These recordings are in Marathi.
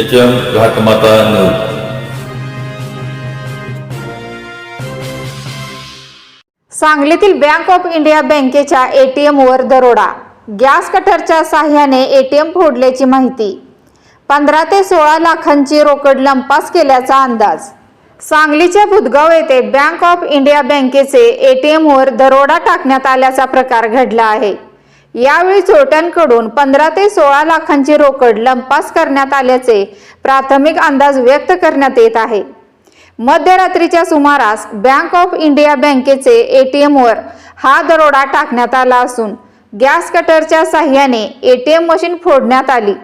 एच एम घाटमाता न्यूज सांगलीतील बँक ऑफ इंडिया बँकेच्या एटीएमवर दरोडा. गॅस कटरच्या साह्याने एटीएम फोडल्याची माहिती. पंधरा ते सोळा लाखांची रोकड लंपास केल्याचा अंदाज. सांगलीच्या बुधगाव येथे बँक ऑफ इंडिया बँकेचे एटीएमवर दरोडा टाकण्यात आल्याचा प्रकार घडला आहे. यावेळी चोरट्यांकडून पंधरा ते सोळा लाखांची रोकड लंपास करण्यात आल्याचे प्राथमिक अंदाज व्यक्त करण्यात येत आहे. मध्यरात्रीच्या सुमारास बँक ऑफ इंडिया बँकेचे एटीएमवर हा दरोडा टाकण्यात आला असून गॅस कटरच्या साह्याने एटीएम मशीन फोडण्यात आली.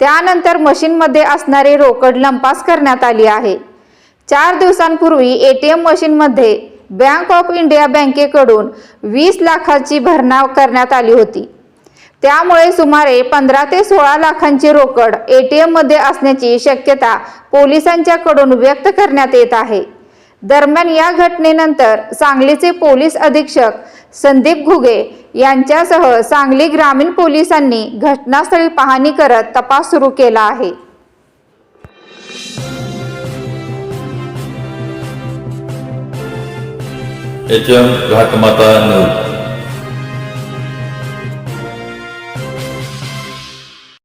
त्यानंतर मशीनमध्ये असणारी रोकड लंपास करण्यात आली आहे. चार दिवसांपूर्वी एटीएम मशीनमध्ये बँक ऑफ इंडिया बँकेकडून वीस लाखाची भरणा करण्यात आली होती. त्यामुळे सुमारे पंधरा ते सोळा लाखांची रोकड एटीएममध्ये असण्याची शक्यता पोलिसांच्याकडून व्यक्त करण्यात येत आहे. दरम्यान या घटनेनंतर सांगलीचे पोलीस अधीक्षक संदीप घुगे यांच्यासह सांगली ग्रामीण पोलिसांनी घटनास्थळी पाहणी करत तपास सुरू केला आहे. H M Ghatmata news